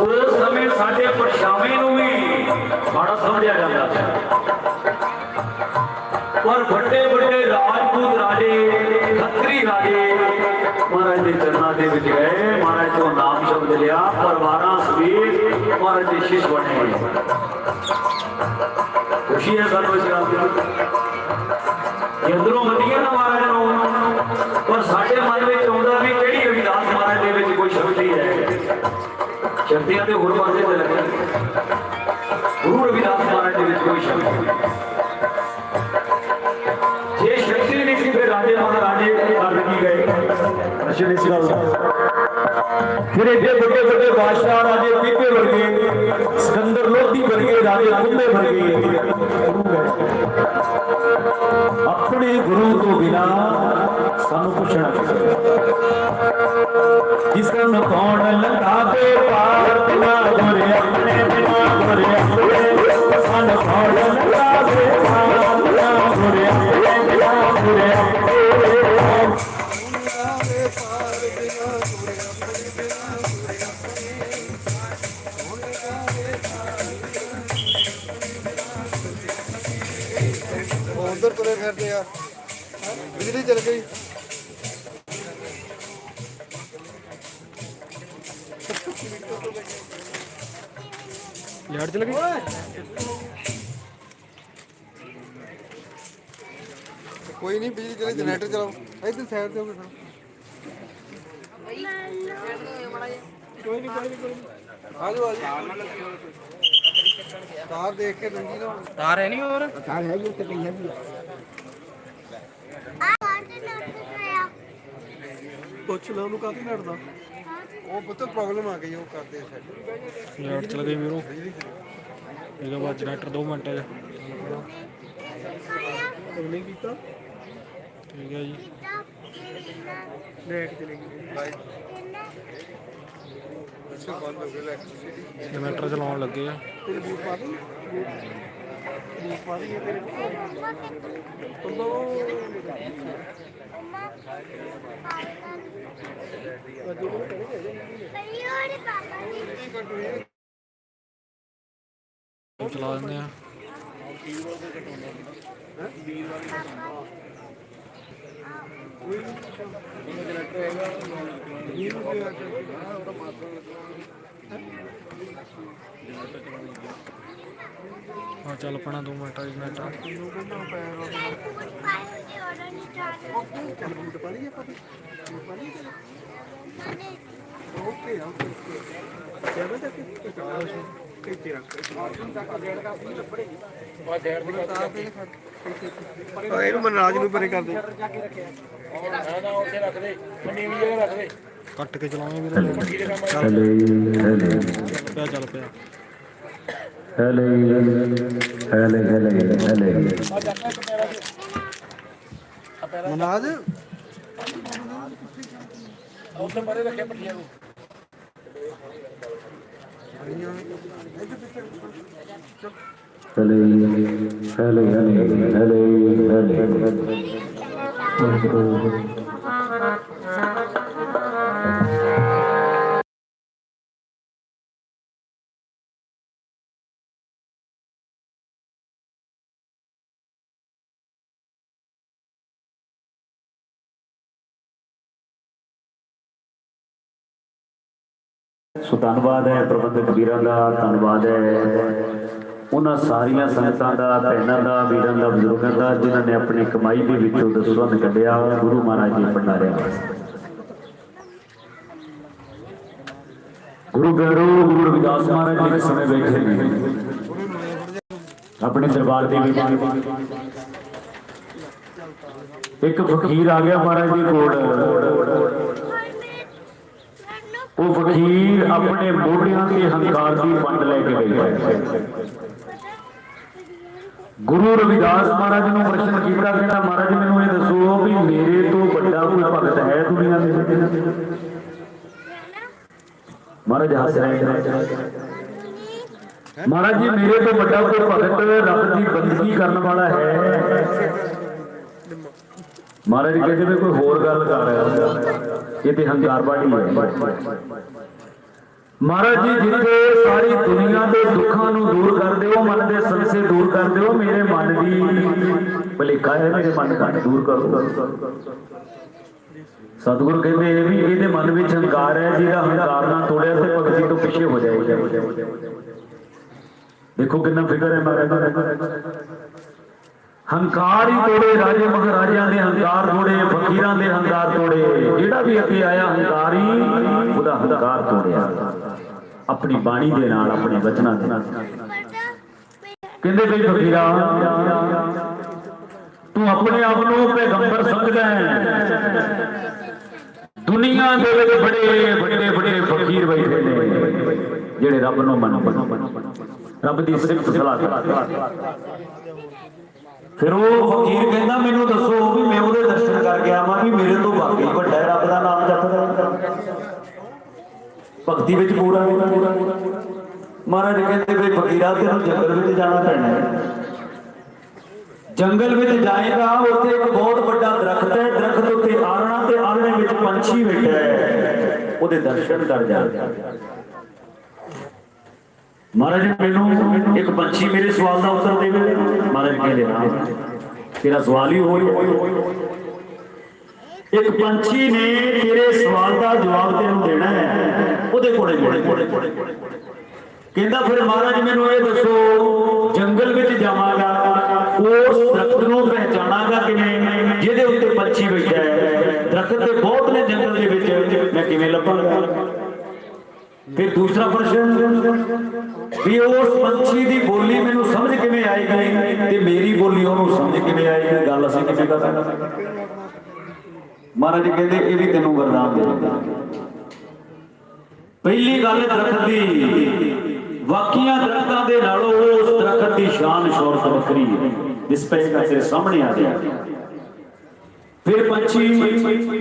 ਉਸ ਸਮੇਂ ਸਾਡੇ ਪਰਛਾਵੇਂ ਨੂੰ ਵੀ ਮਾੜਾ ਸਮਝਿਆ ਜਾਂਦਾ ਸੀ। ਪਰ ਵੱਡੇ ਵੱਡੇ ਰਾਜਪੂਤ ਰਾਜੇ, ਖੱਤਰੀ ਰਾਜੇ ਮਹਾਰਾਜ ਦੇ ਚਰਨਾਂ ਦੇ ਵਿੱਚ ਗਏ। ਮਹਾਰਾਜ ਤੋਂ ਨਾਮ ਸ਼ਬਦ ਲਿਆ, ਪਰਿਵਾਰਾਂ ਸਮੇਤ ਮਹਾਰਾਜ ਦੇ ਸ਼ਿਸ਼ ਬਣੇ। ਖੁਸ਼ੀ ਹੈ ਸਾਨੂੰ ਇਸ ਗੱਲ ਦੀ। ਜੇ ਅੰਦਰੋਂ ਸ਼ਕਤੀਆਂ ਤੇ ਹੋਰ ਪਾਸੇ ਤੇ ਲੱਗੀਆਂ ਗੁਰੂ ਰਵਿਦਾਸ ਮਹਾਰਾਜ ਦੇ ਵਿੱਚ ਕੋਈ ਸ਼ਕਤੀ ਨਹੀਂ। ਜੇ ਸ਼ਕਤੀ ਨਹੀਂ ਸੀ, ਫਿਰ ਰਾਜੇ ਮਹਾਰਾਜੇ ਮਰ ਕੀ ਗਏ? ਅਸ਼ਰ ਇਸ ਗੱਲ ਦਾ। ਫਿਰ ਇਹਦੇ ਵੱਡੇ ਵੱਡੇ ਬਾਦਸ਼ਾਹ ਰਾਜੇ ਪੀਪੇ ਵਰਗੇ ਸਿਕੰਦਰ ਲੋਧੀ ਵਰਗੇ ਰਾਜੇ ਕੁੰਭੇ ਵਰਗੇ ਆਪਣੇ ਗੁਰੂ ਤੋਂ ਬਿਨਾ ਸਾਨੂੰ ਪੁੱਛਣਾ ਚਾਹੀਦਾ ਕਨ ਕੌਣ ਲੰਘਾਵੇ ਪਾਰ ਬਿਨਾ ਗੁਰੇ ਆਪਣੇ ਬਿਨਾ ਗੁਰੇ ਆਪਣੇ ਸਾਨੂੰ ਕੌਣ ਲੰਘਾਵੇ ਪਾਰ ਬਿਨਾ ਗੁਰੇ ਆਪਣੇ ਬਿਨਾ ਗੁਰੇ ਆਪਣੇ ਚਲ ਗਈ ਕੋਈ ਨਹੀਂ ਬਿਜਲੀ ਚਲੇ ਜਨਰੇਟਰ ਚਲਾਓ। ਇੱਧਰ ਸਾਈਡ ਤੇ ਹੋ ਕੇ ਖੜੋ। ਕੋਈ ਨਹੀਂ ਕੋਈ ਨਹੀਂ ਆ ਜਾਓ ਆ ਜਾਓ ਤਾਰ ਦੇਖ ਕੇ ਨੰਗੀ ਨਾ ਤਾਰ ਹੈ ਨਹੀਂ ਹੋਰ? ਪੁੱਛ ਲਓ ਉਹਨੂੰ ਕਾਹਦੀ ਲੜਦਾ ਉਹ ਪੁੱਤ ਪ੍ਰੋਬਲਮ ਆ ਗਈ ਉਹ ਕਰਦੇ ਆ ਸਾਡੇ। ਲਾਈਟ ਚਲ ਗਈ ਵੀਰੋ। ਇਹਦਾ ਬਾਅਦ ਜਨਰੇਟਰ 2 ਮਿੰਟਾਂ ਕੀਤਾ ਠੀਕ ਹੈ ਜੀ। ਲੈਟ ਚਲੇ ਗਈ। ਲਾਈਟ ਅੱਛਾ ਬੰਦ ਹੋ ਗਿਆ ਇਲੈਕਟ੍ਰਿਸਿਟੀ ਜਨਰੇਟਰ ਚਲਾਉਣ ਲੱਗੇ ਆ। ਤੇਰੇ ਬੂਟ ਪਾ ਦੇ ਬੂਟ ਪਾ ਚਲਾ ਦਿੰਦੇ ਆ ਹਾਂ ਚੱਲ ਪਣਾ 2 ਮਿੰਟਾਂ? ਬੂਟ ਪਾ ਲਈਏ ਓਕੇ ਓਕੇ ਚੱਲ ਤੱਕ ਇੱਥੇ ਰੱਖ ਆ ਇਹਨੂੰ ਮਨਰਾਜ ਨੂੰ ਪਰੇ ਕਰ ਦੇ। ਕੱਟ ਕੇ ਚਲਾਵਾਂਗੇ ਵੀਰੇ। ਚੱਲ। ਹੈਲੇ। ਪਿਆ ਚੱਲ ਪਿਆ। ਹੈਲੇ। ਹੈਲੇ। ਹੈਲੇ। ਹੈਲੇ। ਮਨਰਾਜ ਹੈਲੇ। ਹੈਲੇ। ਹੈਲੇ। ਹੈਲੇ। ਹੈਲੇ। ਸੋ ਧੰਨਵਾਦ ਹੈ ਪ੍ਰਬੰਧਕ ਵੀਰਾਂ ਦਾ, ਧੰਨਵਾਦ ਹੈ ਉਹਨਾਂ ਸਾਰੀਆਂ ਸੰਗਤਾਂ ਦਾ, ਭੈਣਾਂ ਦਾ, ਵੀਰਾਂ ਦਾ, ਬਜ਼ੁਰਗਾਂ ਦਾ, ਜਿਨ੍ਹਾਂ ਨੇ ਆਪਣੀ ਕਮਾਈ ਦੇ ਵਿੱਚੋਂ ਦਸਵੰਧ ਕੱਢਿਆ ਗੁਰੂ ਮਹਾਰਾਜ ਜੀ ਭੰਡਾਰਿਆਂ। ਗੁਰੂ ਗਰੂ ਗੁਰੂ ਰਵਿਦਾਸ ਮਹਾਰਾਜ ਜੀ ਦੇ ਸਮੇਂ ਬੈਠੇ ਨੇ। ਆਪਣੇ ਦਰਬਾਰ ਦੇ ਵਿੱਚ ਇੱਕ ਫਕੀਰ ਆ ਗਿਆ ਮਹਾਰਾਜ ਜੀ ਕੋਲ। ਉਹ ਫਕੀਰ ਆਪਣੇ ਮੋਢਿਆਂ ਤੇ ਹੰਕਾਰ ਦੀ ਪੰਡ ਲੈ ਕੇ ਬੈਠਾ ਗੁਰੂ ਰਵਿਦਾਸ ਮਹਾਰਾਜ ਨੂੰ ਪ੍ਰਸ਼ਨ ਕੀਤਾ ਕਹਿੰਦਾ ਮਹਾਰਾਜ ਮੈਨੂੰ ਇਹ ਦੱਸੋ ਵੀ ਮੇਰੇ ਤੋਂ ਵੱਡਾ ਕੋਈ ਭਗਤ ਹੈ ਦੁਨੀਆ ਦੇ ਵਿੱਚ ਮਹਾਰਾਜ ਹੱਸ ਰਹੇ ਨੇ ਮਹਾਰਾਜ ਜੀ ਮੇਰੇ ਤੋਂ ਵੱਡਾ ਕੋਈ ਭਗਤ ਰੱਬ ਦੀ ਬੰਦਗੀ ਕਰਨ ਵਾਲਾ ਹੈ ਮਹਾਰਾਜ ਜੀ ਕਹਿੰਦੇ ਵੀ ਕੋਈ ਹੋਰ ਗੱਲ ਕਰ ਰਿਹਾ ਇਹ ਤੇ ਹੰਕਾਰ ਹੈ। ਮਹਾਰਾਜ ਜੀ, ਜਿੱਥੇ ਸਾਰੀ ਦੁਨੀਆ ਦੇ ਦੁੱਖਾਂ ਨੂੰ ਦੂਰ ਕਰ ਦਿਓ, ਮਨ ਦੇ ਸੰਸੇ ਦੂਰ ਕਰ ਦਿਓ, ਮੇਰੇ ਮਨ ਦੀ ਭਲੇਖਾ ਹੈ, ਮੇਰੇ ਮਨ ਦਾ ਦੂਰ ਕਰੋ। ਸਤਿਗੁਰੂ ਕਹਿੰਦੇ ਇਹ ਵੀ ਇਹਦੇ ਮਨ ਵਿੱਚ ਹੰਕਾਰ ਹੈ, ਜਿਹਦਾ ਹੰਕਾਰ ਨਾ ਤੋੜਿਆ ਤੇ ਭਗਤੀ ਤੋਂ ਪਿੱਛੇ ਹੋ ਜਾਏਗਾ ਦੇਖੋ ਕਿੰਨਾ ਫਿਕਰ ਹੈ ਮਹਾਰਾਜ। ਹੰਕਾਰ ਹੀ ਤੋੜੇ, ਰਾਜੇ ਮਹਾਰਾਜਿਆਂ ਦੇ ਹੰਕਾਰ ਤੋੜੇ, ਫਕੀਰਾਂ ਦੇ ਹੰਕਾਰ ਤੋੜੇ। ਜਿਹੜਾ ਵੀ ਅੱਗੇ ਆਇਆ, ਹੰਕਾਰ ਉਹਦਾ ਹੰਕਾਰ ਤੋੜਿਆ। ਆਪਣੀ ਬਾਣੀ ਦੇ ਨਾਲ, ਆਪਣੇ ਵਚਨਾਂ ਦੇ ਨਾਲ। ਕਹਿੰਦੇ ਬਈ ਫਕੀਰਾ, ਤੂੰ ਆਪਣੇ ਆਪ ਨੂੰ ਪੈਗੰਬਰ ਸਮਝਦਾ ਹੈ। ਦੁਨੀਆ ਦੇ ਵਿੱਚ ਬੜੇ, ਵੱਡੇ ਵੱਡੇ ਫਕੀਰ ਬੈਠੇ ਨੇ, ਜਿਹੜੇ ਰੱਬ ਨੂੰ ਮੰਨਦੇ ਰੱਬ ਦੀ ਸਿਫਤ ਸਲਾਹ ਫਿਰ ਉਹ ਫਕੀਰ ਕਹਿੰਦਾ ਮੈਨੂੰ ਦੱਸੋ ਵੀ ਮੈਂ ਉਹਦੇ ਦਰਸ਼ਨ ਕਰਕੇ ਆਵਾਂ ਵੀ ਮੇਰੇ ਤੋਂ ਵਾਕਈ ਵੱਡਾ ਰੱਬ ਦਾ ਨਾਮ ਜਪਦਾ ਭਗਤੀ ਵਿੱਚ ਪੂਰਾ ਮਹਾਰਾਜ ਕਹਿੰਦੇ ਵੀ ਫਕੀਰਾ ਤੈਨੂੰ ਜੰਗਲ ਵਿੱਚ ਜਾਣਾ ਪੈਣਾ ਜੰਗਲ ਵਿੱਚ ਜਾਏਗਾ, ਉੱਥੇ ਇੱਕ ਬਹੁਤ ਵੱਡਾ ਦਰਖਤ ਹੈ, ਦਰਖਤ ਉੱਤੇ ਆਲਣਾ ਤੇ ਆਰਣੇ ਵਿੱਚ ਪੰਛੀ ਬੈਠਾ ਹੈ। ਉਹਦੇ ਦਰਸ਼ਨ ਕਰ ਜਾ ਮਹਾਰਾਜ, ਮੈਨੂੰ ਇੱਕ ਪੰਛੀ ਮੇਰੇ ਸਵਾਲ ਦਾ ਉੱਤਰ ਦੇਵੇ ਮਹਾਰਾਜ ਕਹਿੰਦੇ ਹਾਂ? ਤੇਰਾ ਸਵਾਲ ਹੀ ਹੋਈ ਇੱਕ ਪੰਛੀ ਨੇ ਤੇਰੇ ਸਵਾਲ ਦਾ ਜਵਾਬ ਤੈਨੂੰ ਦੇਣਾ ਹੈ। ਉਹਦੇ ਕੋਲੇ ਕੋਲੇ। ਕਹਿੰਦਾ ਫਿਰ ਮਹਾਰਾਜ, ਮੈਨੂੰ ਇਹ ਦੱਸੋ, ਜੰਗਲ ਵਿੱਚ ਜਾਵਾਂਗਾ, ਉਸ ਦਰਖਤ ਨੂੰ ਪਹਿਚਾਣਾਂਗਾ ਕਿਵੇਂ? ਜਿਹਦੇ ਉੱਤੇ ਪੰਛੀ ਬੈਠਾ ਹੈ। ਦਰਖਤ ਤੇ ਬਹੁਤ ਨੇ ਜੰਗਲ ਦੇ ਵਿੱਚ। ਮੈਂ ਕਿਵੇਂ ਲੱਭਾਂਗਾ? ਫਿਰ ਦੂਸਰਾ ਪ੍ਰਸ਼ਨ, ਵੀ ਉਸ ਪੰਛੀ ਦੀ ਬੋਲੀ ਮੈਨੂੰ ਸਮਝ ਕਿਵੇਂ ਆਏਗੀ ਤੇ ਮੇਰੀ ਬੋਲੀ ਉਹਨੂੰ ਸਮਝ ਕਿਵੇਂ ਆਏਗੀ? ਗੱਲ ਅਸੀਂ ਕਿਵੇਂ ਕਰਾਂਗੇ ਮਹਾਰਾਜ ਕਹਿੰਦੇ, ਇਹ ਵੀ ਤੈਨੂੰ ਵਰਦਾਨ ਦੇ ਦਿੰਦਾ ਪਹਿਲੀ ਗੱਲ ਦਰਖਤ ਦੀ ਵਾਕੀਆਂ ਦਰਖਤਾਂ ਦੇ ਨਾਲੋਂ ਉਸ ਦਰਖਤ ਦੀ ਸ਼ਾਨ ਸ਼ੌਰਤ ਵੱਖਰੀ ਹੈ। ਜਿਸ ਪਏਗਾ ਤੇਰੇ ਸਾਹਮਣੇ ਆ ਗਿਆ ਫਿਰ ਪੰਛੀ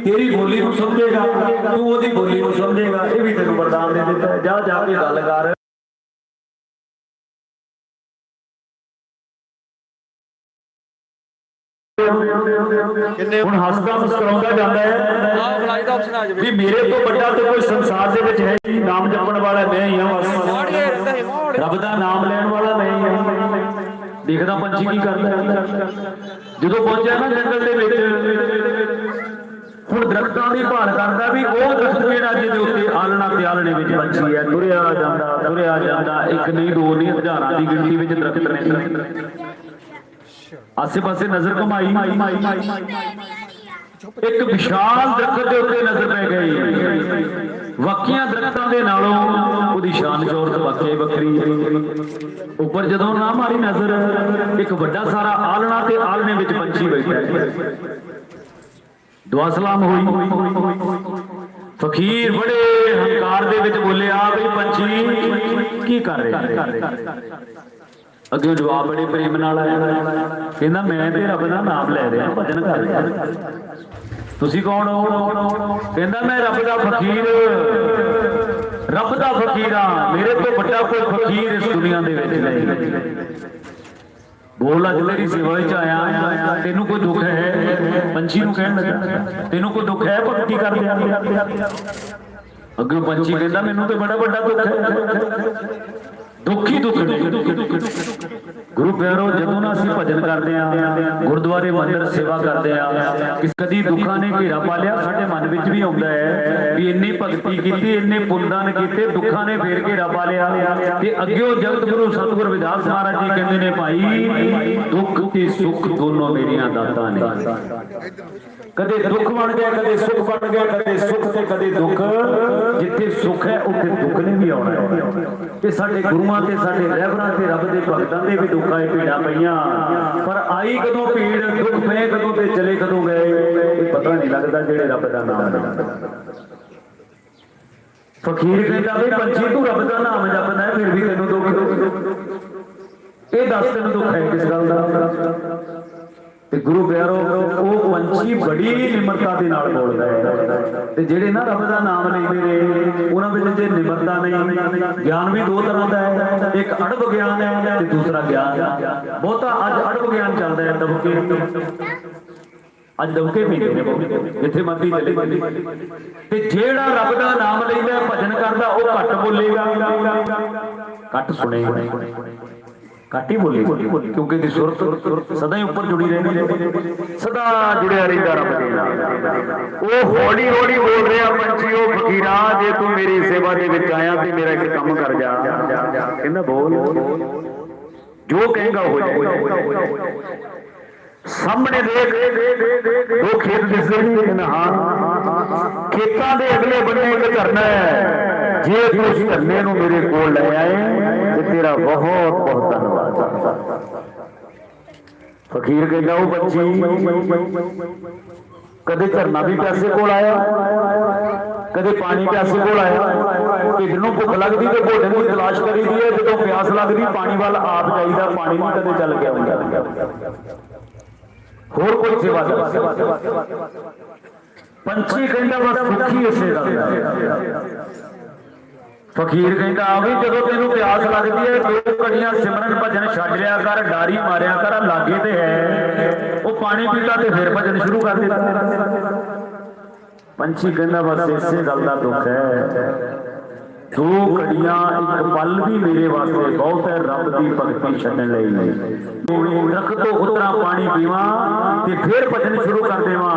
ਤੇਰੀ ਬੋਲੀ ਨੂੰ ਸਮਝੇਗਾ ਤੂੰ ਉਹਦੀ ਬੋਲੀ ਨੂੰ ਸਮਝੇਗਾ ਇਹ ਵੀ ਤੈਨੂੰ ਵਰਦਾਨ ਦੇ ਦਿੱਤਾ। ਜਾ ਜਾ ਕੇ ਗੱਲ ਕਰ ਹੁਣ ਹੱਸਦਾ ਮੁਸਕਰਾਉਂਦਾ ਜਾਂਦਾ ਹੈ ਆਹ ਫਲਾਈ ਦਾ ਆਪਸ਼ਨ ਆ ਜਾਵੇ ਵੀ ਮੇਰੇ ਤੋਂ ਵੱਡਾ ਤੇ ਕੋਈ ਸੰਸਾਰ ਦੇ ਵਿੱਚ ਹੈ ਨਹੀਂ। ਨਾਮ ਜਪਣ ਵਾਲਾ ਮੈਂ ਹੀ ਹਾਂ ਰੱਬ ਦਾ ਨਾਮ ਲੈਣ ਵਾਲਾ ਮੈਂ ਹੀ ਹਾਂ ਦੇਖਦਾ ਪੰਛੀ ਕੀ ਕਰਦਾ। ਹੈ। ਜਦੋਂ ਪਹੁੰਚਿਆ ਨਾ ਜੰਗਲ ਦੇ ਵਿੱਚ ਹੁਣ ਦਰਖਤਾਂ ਦੀ ਭਾਲ ਕਰਦਾ ਵੀ ਉਹ ਦਰਖਤ ਜਿਹੜਾ ਜਿਹਦੇ ਉੱਤੇ ਆਲਣਾ ਤੇ ਆਲਣੇ ਵਿੱਚ ਪੰਛੀ ਹੈ ਤੁਰਿਆ ਜਾਂਦਾ ਤੁਰਿਆ ਜਾਂਦਾ ਇੱਕ ਨਹੀਂ ਦੋ ਨਹੀਂ ਹਜ਼ਾਰਾਂ ਦੀ ਗਿਣਤੀ ਵਿੱਚ ਦਰਖਤ ਨੇ। ਆਸੇ ਪਾਸੇ ਨਜ਼ਰ ਘੁਮਾਈ। ਇੱਕ ਵਿਸ਼ਾਲ ਦਰਖਤ ਦੇ ਉੱਤੇ ਨਜ਼ਰ ਪੈ ਗਈ। ਵਾਕੀਆਂ ਦਰਖਤਾਂ ਦੇ ਨਾਲੋਂ ਉਹਦੀ ਸ਼ਾਨ ਸ਼ੌਰਤ ਵਾਕਈ ਵੱਖਰੀ ਉੱਪਰ ਜਦੋਂ ਨਾ ਮਾਰੀ ਨਜ਼ਰ, ਇੱਕ ਵੱਡਾ ਸਾਰਾ ਆਲਣਾ ਤੇ ਆਲਣੇ ਵਿੱਚ ਪੰਛੀ ਬੈਠਾ ਦੁਆ ਸਲਾਮ ਹੋਈ। ਫਕੀਰ ਬੜੇ ਹੰਕਾਰ ਦੇ ਵਿੱਚ ਬੋਲਿਆ ਵੀ ਪੰਛੀ, ਕੀ ਕਰ ਰਿਹਾ? ਅੱਗੇ ਜਵਾਬ ਬੜੇ ਪ੍ਰੇਮ ਨਾਲ ਆਇਆ। ਕਹਿੰਦਾ, ਮੈਂ ਤੇ ਰੱਬ ਦਾ ਨਾਮ ਲੈ ਰਿਹਾ, ਭਜਨ ਕਰ ਰਿਹਾ। ਤੁਸੀਂ ਕੌਣ ਹੋ? ਕਹਿੰਦਾ, ਮੈਂ ਰੱਬ ਦਾ ਫਕੀਰ। ਰੱਬ ਦਾ ਫਕੀਰ ਮੇਰੇ ਤੋਂ ਵੱਡਾ ਕੋਈ ਫਕੀਰ ਇਸ ਦੁਨੀਆ ਦੇ ਵਿੱਚ ਨਹੀਂ ਬੋਲ, ਅੱਜ ਤੇਰੀ ਸੇਵਾ ਵਿੱਚ ਆਇਆ। ਤੈਨੂੰ ਕੋਈ ਦੁੱਖ ਹੈ? ਪੰਛੀ ਨੂੰ ਕਹਿਣ ਲੱਗਾ। ਤੈਨੂੰ ਕੋਈ ਦੁੱਖ ਹੈ? ਭਗਤੀ ਕਰ ਲਿਆ। ਅੱਗੇ ਪੰਛੀ ਕਹਿੰਦਾ, ਮੈਨੂੰ ਤੇ ਬੜਾ ਵੱਡਾ ਦੁੱਖ ਹੈ। ਦੁੱਖੀ ਦੁੱਖ ਨਹੀਂ ਗੁਰੂ ਪਿਆਰੋ, ਜਦੋਂ ਨਾ ਅਸੀਂ ਭਜਨ ਕਰਦੇ ਆ ਗੁਰਦੁਆਰੇ ਮੰਦਰ ਸੇਵਾ ਕਰਦੇ ਆ ਕਿਸ ਕਦੀ ਦੁੱਖਾਂ ਨੇ ਘੇਰਾ ਪਾ ਲਿਆ, ਸਾਡੇ ਮਨ ਵਿੱਚ ਵੀ ਆਉਂਦਾ ਹੈ ਵੀ ਇੰਨੀ ਭਗਤੀ ਕੀਤੀ, ਇੰਨੇ ਪੁੰਨਦਾਨ ਕੀਤੇ, ਦੁੱਖਾਂ ਨੇ ਫੇਰ ਘੇਰਾ ਪਾ ਲਿਆ। ਤੇ ਅੱਗੇ ਉਹ ਜਗਤ ਗੁਰੂ ਸਤਿਗੁਰ ਵਿਦਾਸ ਮਹਾਰਾਜ ਜੀ ਕਹਿੰਦੇ ਨੇ, ਭਾਈ, ਦੁੱਖ ਤੇ ਸੁੱਖ ਦੋਨੋਂ ਮੇਰੀਆਂ ਦਾਤਾਂ ਨੇ। ਕਦੇ ਦੁੱਖ ਬਣ ਗਿਆ, ਕਦੇ ਸੁੱਖ ਬਣ ਗਿਆ, ਕਦੇ ਸੁੱਖ ਤੇ ਕਦੇ ਦੁੱਖ। ਜਿੱਥੇ ਸੁੱਖ ਹੈ, ਉੱਥੇ ਦੁੱਖ ਨੇ ਵੀ ਆਉਣਾ। ਹੈ ਤੇ ਸਾਡੇ ਗੁਰੂਆਂ ਤੇ, ਸਾਡੇ ਰਹਿਬਰਾਂ ਤੇ, ਰੱਬ ਦੇ ਭਗਤਾਂ ਦੇ ਵੀ ਦੁੱਖਾਂ ਇਹ ਪੀੜਾਂ ਪਈਆਂ। ਪਰ ਆਈ ਕਦੋਂ ਪੀੜ ਦੁੱਖ ਪਏ ਕਦੋਂ ਤੇ ਚਲੇ ਕਦੋਂ ਗਏ? ਇਹ ਪਤਾ ਨਹੀਂ ਲੱਗਦਾ ਜਿਹੜੇ ਰੱਬ ਦਾ ਨਾਮ ਲੈਂਦਾ ਫਕੀਰ ਕਹਿੰਦਾ ਵੀ ਪੰਛੀ ਤੂੰ ਰੱਬ ਦਾ ਨਾਮ ਜਪਦਾ ਫਿਰ ਵੀ ਤੈਨੂੰ ਦੁੱਖ। ਇਹ ਦੱਸ ਤੈਨੂੰ ਦੁੱਖ ਹੈ ਕਿਸ ਗੱਲ ਦਾ? ਤੇ ਗੁਰੂ ਪਿਆਰੋ, ਉਹ ਪੰਛੀ ਬੜੀ ਨਿਮਰਤਾ ਦੇ ਨਾਲ ਬੋਲਦਾ ਹੈ। ਤੇ ਜਿਹੜੇ ਨਾ ਰੱਬ ਦਾ ਨਾਮ ਲੈਂਦੇ ਨੇ, ਉਹਨਾਂ ਵਿੱਚ ਜੇ ਨਿਮਰਤਾ ਨਹੀਂ, ਗਿਆਨ ਵੀ ਦੋ ਤਰ੍ਹਾਂ ਦਾ ਹੈ। ਇੱਕ ਅੜਬ ਗਿਆਨ ਹੈ ਤੇ ਦੂਸਰਾ ਗਿਆਨ ਬਹੁਤਾ ਅੱਜ ਅੜਬ ਗਿਆਨ ਚੱਲਦਾ ਹੈ ਦਬਕੇ ਅੱਜ ਦੌਕੇ ਮਹੀਨੇ ਨੇ ਜਿੱਥੇ ਮਰਦੀ ਚਲੇ ਤੇ ਜਿਹੜਾ ਰੱਬ ਦਾ ਨਾਮ ਲੈਂਦਾ, ਭਜਨ ਕਰਦਾ, ਉਹ ਘੱਟ ਬੋਲੇਗਾ। ਘੱਟ ਸੁਣੇਗਾ। ਘੱਟ ਹੀ ਬੋਲੇਗਾ ਕਿਉਂਕਿ ਦੀ ਸੁਰਤ ਸਦਾ ਹੀ ਉੱਪਰ ਜੁੜੀ ਰਹਿੰਦੀ ਹੈ, ਸਦਾ ਜੁੜਿਆ ਰਹਿੰਦਾ ਰੱਬ ਦੇ ਨਾਲ ਉਹ ਹੌਲੀ ਹੌਲੀ ਬੋਲ ਰਿਹਾ ਪੰਛੀ ਫਕੀਰਾ, ਜੇ ਤੂੰ ਮੇਰੀ ਸੇਵਾ ਦੇ ਵਿੱਚ ਆਇਆ ਤੇ ਮੇਰਾ ਇੱਕ ਕੰਮ ਕਰ ਜਾ। ਕਹਿੰਦਾ, ਬੋਲ। ਜੋ ਕਹੇਗਾ ਹੋ ਜਾਏਗਾ। ਸਾਹਮਣੇ ਦੇਖ, ਦੋ ਖੇਤ ਦਿਸਦੇ ਨਹੀਂ ਹਾਂ ਖੇਤਾਂ ਦੇ ਅਗਲੇ ਬੰਨੇ ਇੱਕ ਝਰਨਾ ਹੈ। ਜੇ ਤੂੰ ਉਸ ਝਰਨੇ ਨੂੰ ਮੇਰੇ ਕੋਲ ਲੈ ਆਏ, ਤੇ ਤੇਰਾ ਬਹੁਤ ਬਹੁਤ ਧੰਨਵਾਦ। ਫਕੀਰ ਕਹਿੰਦਾ, ਉਹ ਬੱਚੀ, ਕਦੇ ਝਰਨਾ ਵੀ ਪਿਆਸੇ ਕੋਲ ਆਇਆ? ਕਦੇ ਪਾਣੀ ਪਿਆਸੇ ਕੋਲ ਆਇਆ? ਢਿੱਡ ਨੂੰ ਭੁੱਖ ਲੱਗਦੀ ਤੇ ਭੋਜਨ ਦੀ ਤਲਾਸ਼ ਕਰੀਦੀ ਹੈ, ਜਦੋਂ ਪਿਆਸ ਲੱਗਦੀ, ਪਾਣੀ ਵੱਲ ਆਪ ਜਾਈਦਾ, ਪਾਣੀ ਨਹੀਂ ਕਦੇ ਚੱਲ ਗਿਆ ਆਉਂਦਾ ਹੋਰ ਕੋਈ ਸੇਵਾ ਪੰਛੀ ਕਹਿੰਦਾ, ਬਸ ਸੁਖੀ ਇਸੇ ਦਾ ਫਕੀਰ ਕਹਿੰਦਾ, ਆ ਵੀ ਜਦੋਂ ਤੈਨੂੰ ਪਿਆਸ ਲੱਗਦੀ ਹੈ, ਦੋ ਘੜੀਆਂ ਸਿਮਰਨ ਭਜਨ ਛੱਡ ਲਿਆ ਕਰ, ਡਾਰੀ ਮਾਰਿਆ ਕਰ ਲਾਗੇ ਤੇ ਹੈ। ਉਹ ਪਾਣੀ ਪੀਤਾ ਤੇ ਫਿਰ ਭਜਨ ਸ਼ੁਰੂ ਕਰ ਦਿੱਤਾ। ਪੰਛੀ ਕਹਿੰਦਾ, ਬਸ ਇਸੇ ਗੱਲ ਦਾ ਦੁੱਖ ਹੈ। ਦੋ ਘੜੀਆਂ, ਇੱਕ ਪਲ ਵੀ ਮੇਰੇ ਵਾਸਤੇ ਬਹੁਤ ਹੈ, ਰੱਬ ਦੀ ਭਗਤੀ ਛੱਡਣ ਲਈ ਨਹੀਂ। ਰੱਖ ਤੋਂ ਉਤਰਾ ਪਾਣੀ ਪੀਵਾਂ ਤੇ ਫਿਰ ਭਜਨ ਸ਼ੁਰੂ ਕਰ ਦੇਵਾਂ।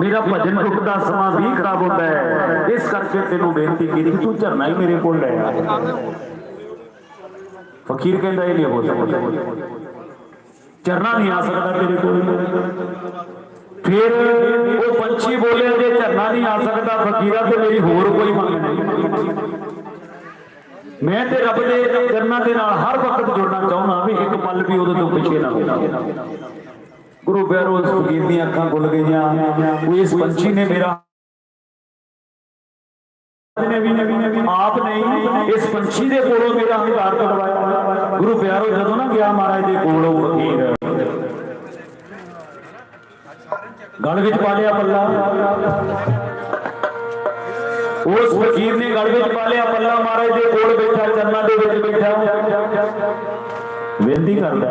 ਮੇਰਾ ਭਜਨ ਟੁੱਟਦਾ ਸਮਾਂ ਵੀ ਖਰਾਬ ਹੁੰਦਾ ਹੈ। ਇਸ ਕਰਕੇ ਤੈਨੂੰ ਬੇਨਤੀ ਕੀਤੀ ਤੂੰ ਝਰਨਾ ਹੀ ਮੇਰੇ ਕੋਲ ਲੈ ਆ। ਫਕੀਰ ਕਹਿੰਦਾ ਇਹ ਨਹੀਂ ਹੋ ਸਕਦਾ ਝਰਨਾ ਨਹੀਂ ਆ ਸਕਦਾ ਤੇਰੇ ਕੋਲ। ਫਿਰ ਉਹ ਪੰਛੀ ਬੋਲਿਆ ਜੇ ਝਰਨਾ ਨਹੀਂ ਆ ਸਕਦਾ ਫਕੀਰਾ ਤੇ ਮੇਰੀ ਹੋਰ ਕੋਈ ਮੰਗ ਨਹੀਂ। ਮੈਂ ਤੇ ਰੱਬ ਦੇ ਚਰਨਾਂ ਦੇ ਨਾਲ ਹਰ ਵਕਤ ਜੁੜਨਾ ਚਾਹੁੰਦਾ ਵੀ ਇੱਕ ਪਲ ਵੀ ਉਹਦੇ ਤੋਂ ਪਿੱਛੇ ਨਾ ਹੋਵੇ। ਗੁਰੂ ਪਿਆਰੋ ਇਸ ਫਕੀਰ ਦੀਆਂ ਅੱਖਾਂ ਖੁੱਲ ਗਈਆਂ। ਉਹ ਇਸ ਪੰਛੀ ਨੇ ਮੇਰਾ ਆਪ ਨਹੀਂ, ਇਸ ਪੰਛੀ ਦੇ ਕੋਲੋਂ ਮੇਰਾ ਹੰਕਾਰ ਕਢਵਾਇਆ ਗੁਰੂ ਪਿਆਰੋ, ਜਦੋਂ ਨਾ ਗਿਆ ਮਹਾਰਾਜ ਦੇ ਕੋਲ, ਉਹ ਫਕੀਰ ਗਲ ਵਿੱਚ ਪਾ ਲਿਆ ਪੱਲਾ। ਉਸ ਫਕੀਰ ਨੇ ਗਲ ਵਿੱਚ ਪਾ ਲਿਆ ਪੱਲਾ, ਮਹਾਰਾਜ ਦੇ ਕੋਲ ਬੈਠਾ, ਚਰਨਾਂ ਦੇ ਵਿੱਚ ਬੈਠਾ। ਬੇਨਤੀ ਕਰਦਾ।